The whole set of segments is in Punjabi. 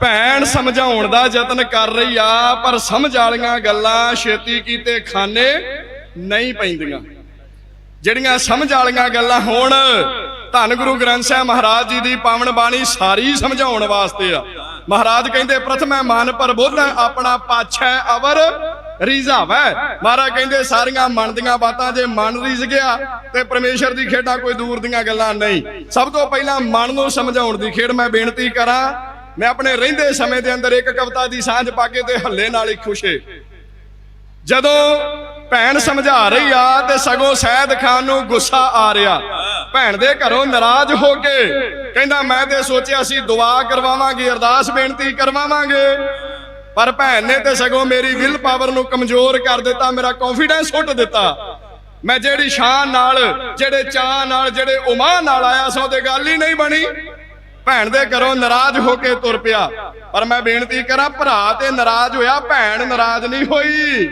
ਭੈਣ ਸਮਝਾਉਣ ਦਾ ਯਤਨ ਕਰ ਰਹੀ ਆ, ਪਰ ਸਮਝ ਵਾਲੀਆਂ ਗੱਲਾਂ ਛੇਤੀ ਕੀਤੇ ਖਾਨੇ ਨਹੀਂ ਪੈਂਦੀਆਂ। ਜਿਹੜੀਆਂ ਸਮਝ ਵਾਲੀਆਂ ਗੱਲਾਂ ਹੋਣ, ਧੰਨ ਗੁਰੂ ਗ੍ਰੰਥ ਸਾਹਿਬ ਮਹਾਰਾਜ ਜੀ ਦੀ ਪਾਵਨ ਬਾਣੀ ਸਾਰੀ ਸਮਝਾਉਣ ਵਾਸਤੇ ਆ। ਮਹਾਰਾਜ ਕਹਿੰਦੇ, ਪ੍ਰਥਮੈ ਮਨ, ਪਰ ਪ੍ਰਬੋਧ ਆਪਣਾ ਪਾਛੈ ਅਵਰ ਰੀਝਾਵੈ ਮਹਾਰਾਜ ਕਹਿੰਦੇ, ਸਾਰੀਆਂ ਮਨ ਦੀਆਂ ਬਾਤਾਂ ਜੇ ਮਨ ਰੀਝ ਗਿਆ, ਤੇ ਪਰਮੇਸ਼ਰ ਦੀ ਖੇਡਾਂ ਕੋਈ ਦੂਰ ਦੀਆਂ ਗੱਲਾਂ ਨਹੀਂ। ਸਭ ਤੋਂ ਪਹਿਲਾਂ ਮਨ ਨੂੰ ਸਮਝਾਉਣ ਦੀ ਖੇਡ ਮੈਂ ਬੇਨਤੀ ਕਰਾਂ ਮੈਂ ਆਪਣੇ ਰਹਿੰਦੇ ਸਮੇਂ ਦੇ ਅੰਦਰ ਇੱਕ ਕਵਿਤਾ ਦੀ ਸਾਂਝ ਪਾ ਕੇ ਤੇ ਹੱਲੇ ਨਾਲ ਹੀ ਖੁਸ਼ੇ ਜਦੋਂ ਭੈਣ ਸਮਝਾ ਰਹੀ ਆ ਤੇ ਸਗੋਂ ਸੈਦ ਖਾਨ ਨੂੰ ਗੁੱਸਾ ਆ ਰਿਹਾ। ਭੈਣ ਦੇ ਘਰੋਂ ਨਾਰਾਜ਼ ਹੋ ਕੇ ਕਹਿੰਦਾ, ਮੈਂ ਤੇ ਸੋਚਿਆ ਸੀ ਦੁਆ ਕਰਵਾਵਾਂਗੇ, ਅਰਦਾਸ ਬੇਨਤੀ ਕਰਵਾਵਾਂਗੇ, ਪਰ ਭੈਣ ਨੇ ਤੇ ਸਗੋਂ ਮੇਰੀ ਵਿਲ ਪਾਵਰ ਨੂੰ ਕਮਜ਼ੋਰ ਕਰ ਦਿੱਤਾ, ਮੇਰਾ ਕੌਨਫੀਡੈਂਸ ਸੁੱਟ ਦਿੱਤਾ। ਮੈਂ ਜਿਹੜੀ ਸ਼ਾਨ ਨਾਲ, ਜਿਹੜੇ ਚਾਹ ਨਾਲ, ਜਿਹੜੇ ਉਮਾਹ ਨਾਲ ਆਇਆ ਸੋ ਤੇ ਗੱਲ ਹੀ ਨਹੀਂ ਬਣੀ। ਭੈਣ ਦੇ ਘਰੋਂ ਨਾਰਾਜ਼ ਹੋ ਕੇ ਤੁਰ ਪਿਆ। ਪਰ ਮੈਂ ਬੇਨਤੀ ਕਰਾਂ, ਭਰਾ ਤੇ ਨਾਰਾਜ਼ ਹੋਇਆ, ਭੈਣ ਨਾਰਾਜ਼ ਨਹੀਂ ਹੋਈ।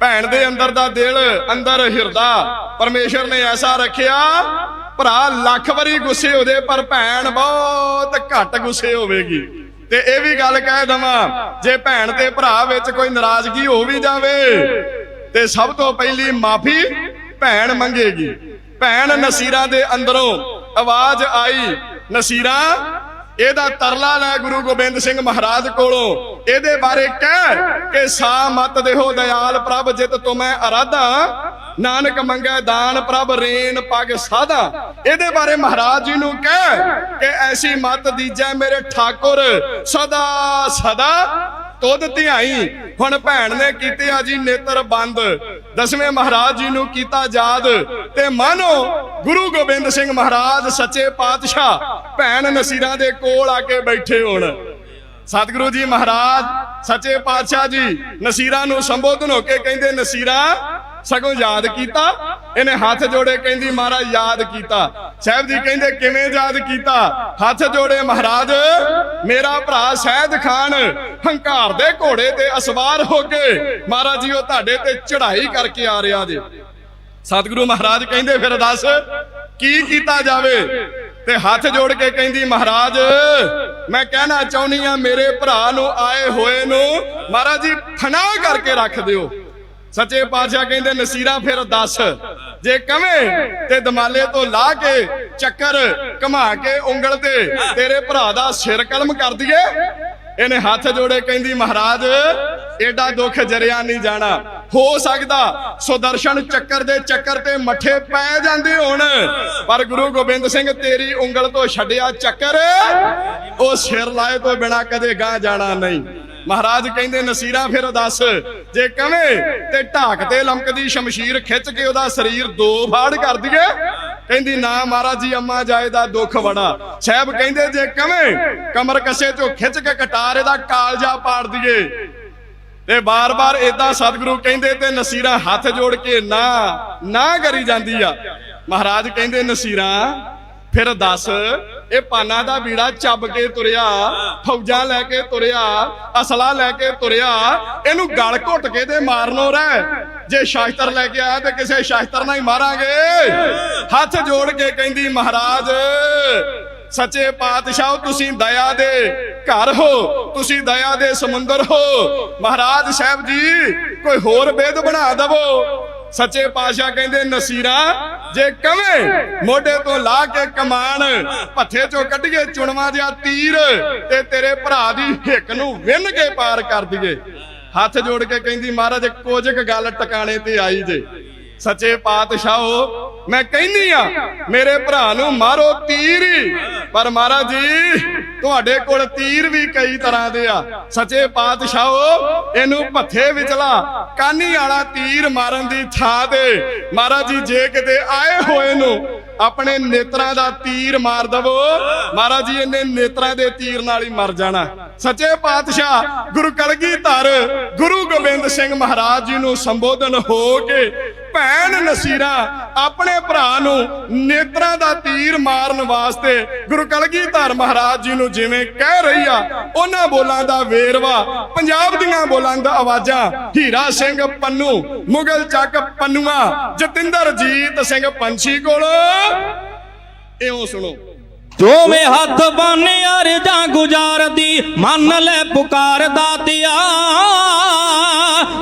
ਭੈਣ ਦੇ ਅੰਦਰ ਦਾ ਦਿਲ, ਅੰਦਰ ਹਿਰਦਾ, ਪਰਮੇਸ਼ਰ ਨੇ ਐਸਾ ਰੱਖਿਆ, ਭਰਾ ਲੱਖ ਵਾਰੀ ਗੁੱਸੇ ਹੋਦੇ ਪਰ ਭੈਣ ਬਹੁਤ ਘੱਟ ਗੁੱਸੇ ਹੋਵੇਗੀ। ਤੇ ਇਹ ਵੀ ਗੱਲ ਕਹਿ ਦਵਾਂ, ਜੇ ਭੈਣ ਤੇ ਭਰਾ ਵਿੱਚ ਕੋਈ ਨਾਰਾਜ਼ਗੀ ਹੋ ਵੀ ਜਾਵੇ, ਤੇ ਸਭ ਤੋਂ ਪਹਿਲੀ ਮਾਫੀ ਭੈਣ ਮੰਗੇਗੀ। ਭੈਣ ਨਸੀਰਾਂ ਦੇ ਅੰਦਰੋਂ ਆਵਾਜ਼ ਆਈ ਨਸੀਰਾਂ, ਇਹਦਾ ਤਰਲਾ ਲੈ ਗੁਰੂ ਗੋਬਿੰਦ ਸਿੰਘ ਮਹਾਰਾਜ ਕੋਲੋਂ। ਇਹਦੇ ਬਾਰੇ ਕਹਿ ਕਿ ਸਾ ਮਤ ਦੇਹੋ ਦਇਆਲ ਪ੍ਰਭ, ਜਿਤ ਤੁਮੈ ਅਰਾਧਾ। ਨਾਨਕ ਮੰਗੈ ਦਾਨ ਪ੍ਰਭ, ਰੇਨ ਪਗ ਸਾਧਾ। ਇਹਦੇ ਬਾਰੇ ਮਹਾਰਾਜ ਜੀ ਨੂੰ ਕਹਿ ਕਿ ਐਸੀ ਮਤ ਦੀਜੈ ਮੇਰੇ ਠਾਕੁਰ, ਸਦਾ ਸਦਾ ਤੁਧ ਧਿਆਈ। ਹੁਣ ਭੈਣ ਨੇ ਕੀਤੇ ਆ ਜੀ ਨੇਤਰ ਬੰਦ। ਦਸਵੇਂ ਮਹਾਰਾਜ ਜੀ ਨੂੰ ਕੀਤਾ ਯਾਦ। ਤੇ ਮਾਨੋ ਗੁਰੂ ਗੋਬਿੰਦ ਸਿੰਘ ਮਹਾਰਾਜ, ਸੱਚੇ ਪਾਤਸ਼ਾਹ ਭੈਣ ਨਸੀਰਾਂ ਦੇ ਕੋਲ ਆ ਕੇ ਬੈਠੇ ਹੋਣ। ਸਤਿਗੁਰੂ ਜੀ ਮਹਾਰਾਜ, ਸੱਚੇ ਪਾਤਸ਼ਾਹ ਜੀ ਨਸੀਰਾਂ ਨੂੰ ਸੰਬੋਧਨ ਹੋ ਕੇ ਕਹਿੰਦੇ, ਨਸੀਰਾਂ ਸਗੋਂ ਯਾਦ ਕੀਤਾ, ਇਹਨੇ ਹੱਥ ਜੋੜੇ ਕਹਿੰਦੀ, ਮਹਾਰਾਜ, ਯਾਦ ਕੀਤਾ। ਸਾਹਿਬ ਜੀ ਕਹਿੰਦੇ, ਕਿਵੇਂ ਯਾਦ ਕੀਤਾ? ਹੱਥ ਜੋੜੇ, ਮਹਾਰਾਜ, ਮੇਰਾ ਭਰਾ ਸਹਿਦ ਖਾਨ ਹੰਕਾਰ ਦੇ ਘੋੜੇ ਤੇ ਅਸਵਾਰ ਹੋ ਕੇ, ਮਹਾਰਾਜ ਜੀ, ਉਹ ਤੁਹਾਡੇ ਤੇ ਚੜ੍ਹਾਈ ਕਰਕੇ ਆ ਰਿਹਾ ਜੇ। ਸਤਿਗੁਰੂ ਮਹਾਰਾਜ ਕਹਿੰਦੇ, ਫਿਰ ਦੱਸ, ਕੀ ਕੀਤਾ ਜਾਵੇ? ਤੇ ਹੱਥ ਜੋੜ ਕੇ ਕਹਿੰਦੀ, ਮਹਾਰਾਜ, ਮੈਂ ਕਹਿਣਾ ਚਾਹੁੰਨੀ ਆ ਮੇਰੇ ਭਰਾ ਨੂੰ ਆਏ ਹੋਏ ਨੂੰ ਮਹਾਰਾਜ ਜੀ ਫਨਾਹ ਕਰਕੇ ਰੱਖ ਦਿਓ। ਸੱਚੇ ਪਾਤਸ਼ਾਹ ਕਹਿੰਦੇ, ਨਸੀਰਾ ਫਿਰ ਦੱਸ। ਜੇ ਕਵੇਂ ਤੇ ਦਮਾਲੇ ਤੋਂ ਲਾ ਕੇ ਚੱਕਰ ਘੁਮਾ ਕੇ ਉਂਗਲ ਤੇ ਤੇਰੇ ਭਰਾ ਦਾ ਸਿਰ ਕਲਮ ਕਰ ਦਈਏ? ਇਹਨੇ ਹੱਥ ਜੋੜੇ ਕਹਿੰਦੀ, ਮਹਾਰਾਜ, ਏਡਾ ਦੁੱਖ ਜਰਿਆ ਨਹੀਂ ਜਾਣਾ। ਹੋ ਸਕਦਾ। ਸੁਦਰਸ਼ਨ ਚੱਕਰ ਦੇ ਚੱਕਰ ਤੇ ਮੱਠੇ ਪੈ ਜਾਂਦੇ ਹੋਣ। ਪਰ ਗੁਰੂ ਗੋਬਿੰਦ ਸਿੰਘ ਤੇਰੀ ਉਂਗਲ ਤੋਂ ਛੱਡਿਆ ਚੱਕਰ। ਉਹ ਸਿਰ ਲਾਏ ਤੋਂ ਬਿਨਾ ਕਦੇ ਗਾਂ ਜਾਣਾ ਨਹੀਂ। ਮਹਾਰਾਜ ਕਹਿੰਦੇ, ਨਸੀਰਾ ਫਿਰ ਦੱਸ। ਜੇ ਕਵੇਂ ਤੇ ਢਾਕ ਤੇ ਲਮਕਦੀ ਸ਼ਮਸ਼ੀਰ ਖਿੱਚ ਕੇ ਉਹਦਾ ਸਰੀਰ ਦੋ ਫਾੜ ਕਰ ਦਈਏ। ਕਹਿੰਦੀ, ਨਾ ਮਹਾਰਾਜ ਜੀ, ਅੰਮਾ ਜਾਏ ਦਾ ਦੁੱਖ ਵੜਾ ਸਾਹਿਬ ਕਹਿੰਦੇ, ਜੇ ਕਵੇਂ ਕਮਰ ਕਸੇ ਚੋਂ ਖਿੱਚ ਕੇ ਕਟਾਰ ਇਹਦਾ ਕਾਲਜਾ ਪਾੜ ਦਈਏ। ਤੇ ਬਾਰ-ਬਾਰ ਇਦਾਂ ਸਤਿਗੁਰੂ ਕਹਿੰਦੇ ਤੇ ਨਸੀਰਾ ਹੱਥ ਜੋੜ ਕੇ ਨਾ ਨਾ ਕਰੀ ਜਾਂਦੀ ਆ। ਮਹਾਰਾਜ ਕਹਿੰਦੇ, ਨਸੀਰਾ, ਫਿਰ ਦੱਸ, ਇਹ ਪਾਨਾ ਦਾ ਬੀੜਾ ਚੱਬ ਕੇ ਤੁਰਿਆ, ਫੌਜਾਂ ਲੈ ਕੇ ਤੁਰਿਆ, ਅਸਲਾ ਲੈ ਕੇ ਤੁਰਿਆ, ਇਹਨੂੰ ਗਲ ਘੁੱਟ ਕੇ ਤੇ ਮਾਰਨੋ ਰਹਿ ਜੇ ਸ਼ਾਸਤਰ ਲੈ ਕੇ ਆਇਆ ਤੇ ਕਿਸੇ ਸ਼ਾਸਤਰ ਨਾਲ ਹੀ ਮਾਰਾਂਗੇ। ਹੱਥ ਜੋੜ ਕੇ ਕਹਿੰਦੀ, ਮਹਾਰਾਜ, ਸੱਚੇ ਪਾਤਸ਼ਾਹ, ਤੁਸੀਂ ਦਇਆ ਦੇ ਘਰ ਹੋ। ਤੁਸੀਂ ਦਇਆ ਦੇ ਸਮੁੰਦਰ ਹੋ। ਮਹਾਰਾਜ ਸਾਹਿਬ ਜੀ, ਕੋਈ ਹੋਰ ਵੇਦ ਬਣਾ ਦਵੋ। ਸੱਚੇ ਪਾਤਸ਼ਾਹ ਕਹਿੰਦੇ, ਨਸੀਰਾ, ਜੇ ਕਵੇਂ ਮੋਢੇ ਤੋਂ ਲਾ ਕੇ ਕਮਾਨ ਭੱਥੇ ਚੋਂ ਕੱਢੀਏ ਚੁਣਵਾ ਜਿਹਾ ਤੀਰ, ਤੇ ਤੇਰੇ ਭਰਾ ਦੀ ਹਿੱਕ ਨੂੰ ਵਿੰਨ ਕੇ ਪਾਰ ਕਰ ਦਈਏ। ਹੱਥ ਜੋੜ ਕੇ ਕਹਿੰਦੀ, ਮਹਾਰਾਜ ਕੁਝ ਕੁ ਗੱਲ ਟਿਕਾਣੇ ਤੇ ਆਈ ਜੇ। ਸੱਚੇ ਪਾਤਸ਼ਾਹੋ, ਮੈਂ ਕਹਿੰਨੀ ਆ, ਮੇਰੇ ਭਰਾ ਨੂੰ ਮਾਰੋ ਤੀਰ। ਹੀ ਪਰ ਮਹਾਰਾਜ ਜੀ, ਤੁਹਾਡੇ ਕੋਲ ਤੀਰ ਵੀ ਕਈ ਤਰ੍ਹਾਂ ਦੇ ਆ। ਸੱਚੇ ਪਾਤਸ਼ਾਹੋ, ਇਹਨੂੰ ਭੱਥੇ ਵਿਚਲਾ, ਕਾਨੀ ਵਾਲਾ ਤੀਰ ਮਾਰਨ ਦੀ ਥਾਂ ਤੇ ਮਹਾਰਾਜ ਜੀ ਜੇ ਕਿਤੇ ਆਏ ਹੋਏ ਨੂੰ ਆਪਣੇ ਨੇਤਰਾਂ ਦਾ ਤੀਰ ਮਾਰ ਦਵੋ। ਮਹਾਰਾਜ ਜੀ, ਇਹਨੇ ਨੇਤਰਾਂ ਦੇ ਤੀਰ ਨਾਲ ਹੀ ਮਰ ਜਾਣਾ। ਸੱਚੇ ਪਾਤਸ਼ਾਹ, ਗੁਰੂ ਕਲਗੀਧਰ, ਗੁਰੂ ਗੋਬਿੰਦ ਸਿੰਘ ਮਹਾਰਾਜ ਜੀ ਨੂੰ ਸੰਬੋਧਨ ਹੋ ਕੇ ਭੈਣ ਨਸੀਰਾ ਆਪਣੇ ਭਰਾ ਨੂੰ ਨੇਤਰਾਂ ਦਾ ਤੀਰ ਮਾਰਨ ਵਾਸਤੇ ਗੁਰੂ ਕਲਗੀਧਰ ਮਹਾਰਾਜ ਜੀ ਨੂੰ ਜਿਵੇਂ ਕਹਿ ਰਹੀ ਆ, ਉਹਨਾਂ ਬੋਲਾਂ ਦਾ ਵੇਰਵਾ, ਪੰਜਾਬ ਦੀਆਂ ਬੋਲਾਂ ਦਾ ਆਵਾਜ਼ਾਂ, ਹੀਰਾ ਸਿੰਘ ਪੰਨੂ, ਮੁਗਲ ਚੱਕ ਪੰਨੂਆ ਜਤਿੰਦਰਜੀਤ ਸਿੰਘ ਪੰਛੀ ਕੋਲ ਇਉਂ ਸੁਣੋ। ਦੋਵੇਂ ਹੱਥ ਬੰਨੇ ਅਰਜਾਂ ਗੁਜ਼ਾਰਦੀ ਮੰਨ ਲੈ ਪੁਕਾਰ ਦਾਤਿਆ।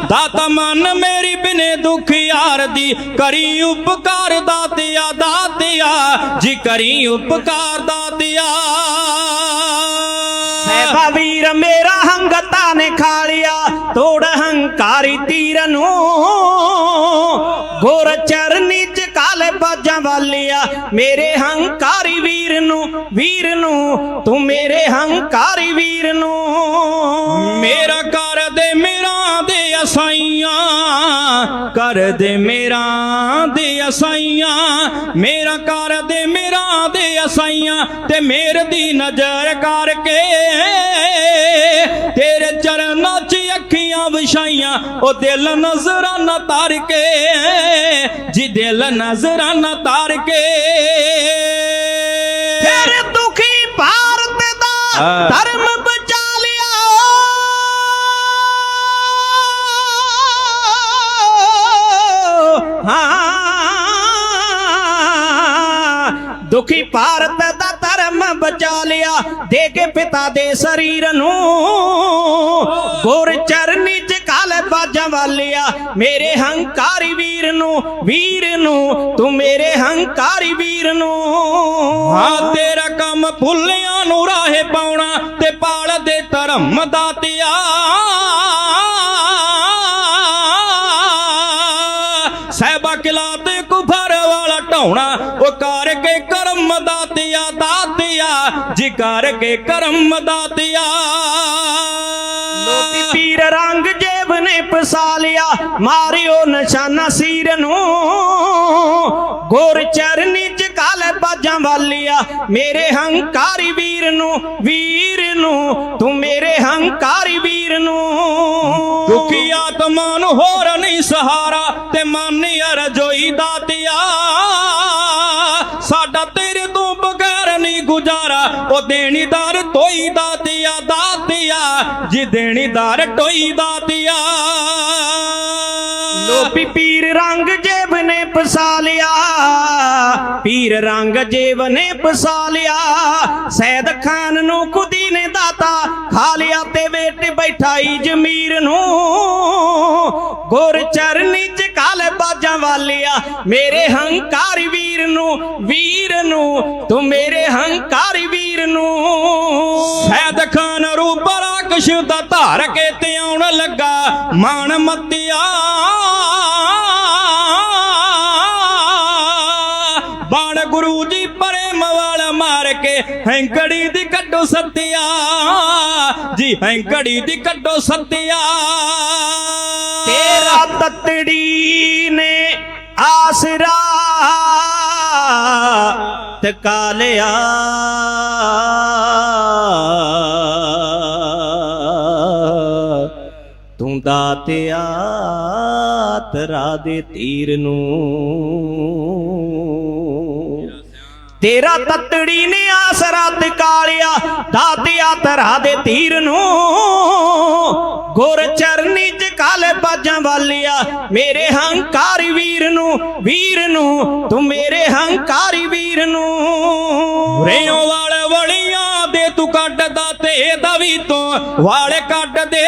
ਦਾਤਾ ਮਨ ਮੇਰੀ ਬਿਨੇ ਦੁੱਖ ਯਾਰ ਦੀ ਕਰੀ ਉਪਕਾਰ ਦਾਤਿਆ ਦਾਤਿਆ ਜੀ ਕਰੀ ਉਪਕਾਰ ਦਾਤਿਆ। ਸਹਿਬਾ ਵੀਰ ਮੇਰਾ ਹੰਗਤਾ ਨੇ ਖਾਲਿਆ ਤੋੜ ਹੰਕਾਰੀ ਤੀਰ ਨੂੰ। ਗੁਰ ਚਰਨੀ ਚ ਬਾਜਾਂ ਵਾਲਿਆ, ਮੇਰੇ ਹੰਕਾਰੀ ਵੀਰ ਨੂੰ ਵੀਰ ਨੂੰ, ਤੂੰ ਮੇਰੇ ਹੰਕਾਰੀ ਵੀਰ ਨੂੰ। ਮੇਰਾ ਕਰ ਦੇ ਮੇਰਾ ਦੇ ਅਸਾਈਆਂ ਕਰ ਦੇ ਮੇਰਾ ਦੇ ਅਸਾਈਆਂ, ਮੇਰਾ ਕਰ ਦੇ ਮੇਰਾ ਦੇ ਅਸਾਈਆਂ, ਤੇ ਮੇਰ ਦੀ ਨਜ਼ਰ ਕਰਕੇ ਤੇਰੇ ਚਰਨਾਂ 'ਚ ਅੱਖੀਆਂ ਵਿਛਾਈਆਂ ਉਹ ਦਿਲ ਨਜ਼ਰਾਂ ਤਾਰ ਕੇ ਜੀ ਦਿਲ ਨਜ਼ਰਾਂ ਤਾਰ ਕੇ ਫਿਰ ਦੁਖੀ ਭਾਰਤ ਦਾ। ਧਰਮ ਦੁਖੀ ਭਾਰਤ ਦਾ ਧਰਮ ਬਚਾ ਲਿਆ। ਦੇ ਕੇ ਪਿਤਾ ਦੇ ਸਰੀਰ ਨੂੰ। ਗੁਰ ਚਰਨੀ ਚ ਕਾਲੇ ਬਾਜਾਂ ਵਾਲਿਆ। ਮੇਰੇ ਹੰਕਾਰੀ ਵੀਰ ਨੂੰ ਵੀਰ ਨੂੰ, ਤੂੰ ਮੇਰੇ ਹੰਕਾਰੀ ਵੀਰ ਨੂੰ। ਹਾਂ, ਤੇਰਾ ਕੰਮ ਭੁੱਲਿਆਂ ਨੂੰ ਰਾਹੇ ਪਾਉਣਾ ਤੇ ਪਾਲ ਦੇ ਧਰਮ ਦਾ ਦਾਤਿਆ ਜੀ ਕਰਕੇ ਕਰਮ ਦਾਤਿਆ ਲੋਕੀ ਪੀਰ ਰੰਗ ਜੇਬ ਨੇ ਪਸਾ ਲਿਆ ਮਾਰਿਓ ਨਿਸ਼ਾਨਾ ਸੀਰ ਨੂੰ। ਗੁਰ ਚਰਨੀ ਚ ਕਾਲੇ ਬਾਜਾਂ ਵਾਲਿਆ ਮੇਰੇ ਹੰਕਾਰੀ ਵੀਰ ਨੂੰ ਵੀਰ ਨੂੰ ਤੂੰ ਮੇਰੇ ਹੰਕਾਰੀ ਵੀਰ ਨੂੰ। ਦੁਖੀ ਆਤਮਾ ਨੂੰ ਹੋਰ ਨਹੀਂ ਸਹਾਰਾ ਤੇ ਮਨ ਅਰਜੋਈ ਦਾਤਿਆ ਜੀ ਦੇਣੀਦਾਰ ਟੋਈ ਦਾਤਿਆ ਲੋਪੀ ਪੀਰ ਰੰਗ ਜੇਬ ਨੇ ਪਸਾ ਲਿਆ। ਪੀਰ ਰੰਗ ਜੇਬ ਨੇ ਪਸਾ ਲਿਆ। ਸੈਦ ਖਾਨ ਨੂੰ ਖੁਦੀ ਨੇ ਦਾਤਾ ਖਾ ਲਿਆ ਤੇ ਵੇਟ ਬੈਠਾਈ ਜਮੀਰ ਨੂੰ। ਗੁਰ ਚਰਨੀ ਚ ਕਾਲੇ ਬਾਜਾਂ ਵਾਲਿਆ ਮੇਰੇ ਹੰਕਾਰੀ ਵੀਰ ਨੂੰ ਵੀਰ ਨੂੰ ਤੂੰ ਮੇਰੇ ਹੰਕਾਰੀ ਵੀਰ ਨੂੰ। ਸੈਦ ਖਾਨ ਰੂਪ ਰਾਕਸ਼ ਦਾ ਧਾਰ ਕੇ ਤੇ ਆਉਣ ਲੱਗਾ। ਮਾਣ ਮੱਤਿਆ। ਬਾਣ ਗੁਰੂ ਜੀ ਪ੍ਰੇਮ ਵਾਲ ਮਾਰ ਕੇ ਹੈਂਕੜੀ ਦੀ ਕੱਢੋ ਸੱਤਿਆ। ਜੀ, ਹੈਂਕੜੀ ਦੀ ਕੱਢੋ ਸੱਤਿਆ। ਤੇਰਾ ਤਤੜੀ ਨੇ ਆਸਰਾ ਤਕਾ ਦਾਤਿਆ ਤਰਾ ਦੇ ਤੀਰ ਨੂੰ। ਤੇਰਾ ਤਤੜੀ ਨੇ ਆਸਰਾ ਤਕਾਲਿਆ ਦਾਤਿਆ ਤਰਾ ਦੇ ਤੀਰ ਨੂੰ। ਗੁਰ ਚਰਨੀ ਚ ਕਾਲੇ ਬਾਜਾਂ ਵਾਲਿਆ, ਮੇਰੇ ਹੰਕਾਰੀ ਵੀਰ ਨੂੰ ਵੀਰ ਨੂੰ, ਤੂੰ ਮੇਰੇ ਹੰਕਾਰੀ ਵੀਰ ਨੂੰ। ਰੇਓ ਵਾਲੇ ਵਲੀਆਂ ਦੇ ਤੂੰ ਕੱਢਦਾ ਤੇ ਦਵੀ ਤੋਂ ਵਾਲੇ ਕੱਢ ਦੇ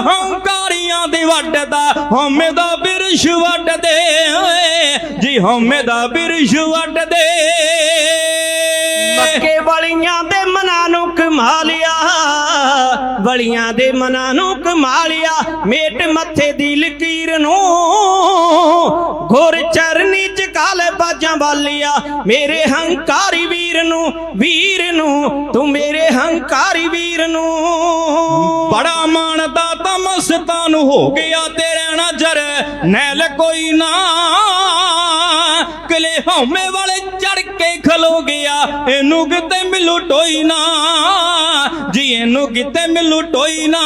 ਹੰਕਾਰੀਆਂ ਦੀ ਵੱਢਦਾ ਹਉਮੈ ਦਾ ਬਿਰਸ਼ ਵੱਢ ਦੇ ਜੀ ਹਉਮੈ ਦਾ ਬਿਰਸ਼ ਵੱਢ ਦੇ। ਮੱਕੇ ਵਾਲੀਆਂ ਦੇ ਮਨਾਂ ਨੂੰ ਕਮਾਲਿਆ, ਵਲੀਆਂ ਦੇ ਮਨਾਂ ਨੂੰ ਕਮਾਲਿਆ, ਮੇਟ ਮੱਥੇ ਦੀ ਲਕੀਰ ਨੂੰ ਗੁਰ ਚਰਨੀ ਚ ਕਾਲੇ ਬਾਜਾਂ ਵਾਲਿਆ ਮੇਰੇ ਹੰਕਾਰੀ ਵੀਰ ਨੂੰ ਵੀਰ ਨੂੰ, ਤੂੰ ਮੇਰੇ ਹੰਕਾਰੀ ਵੀਰ ਨੂੰ ਬੜਾ ਮਾਣਦਾ ਤਾਂ ਮਸਤਾਨ ਹੋ ਗਿਆ ਤੇਰੇ ਨਜ਼ਰ ਨੈਲ ਕੋਈ ਨਾ। ਕਿਲੇ ਹਉਮੈ ਵਾਲੇ ਚੜ ਕੇ ਖਲੋ ਗਿਆ ਇਹਨੂੰ ਕਿਤੇ ਮਿਲੂ ਟੋਈ ਨਾ। ਜੀ ਇਹਨੂੰ ਕਿਤੇ ਮਿਲੂ ਟੋਈ ਨਾ।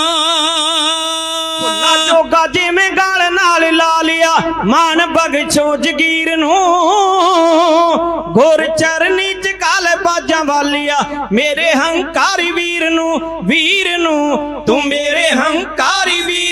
ਨਾ ਜੋਗਾ ਜਿਵੇਂ ਗਾਲ ਨਾਲ ਲਾ ਲਿਆ, ਮਾਨ ਬਗਛੋ ਜਗੀਰ ਨੂੰ। ਗੁਰ ਚਰਨੀ ਲੈ ਬਾਜਾਂ ਵਾਲਿਆ ਮੇਰੇ ਹੰਕਾਰੀ ਵੀਰ ਨੂੰ ਵੀਰ ਨੂੰ ਤੂੰ ਮੇਰੇ ਹੰਕਾਰੀ ਵੀਰ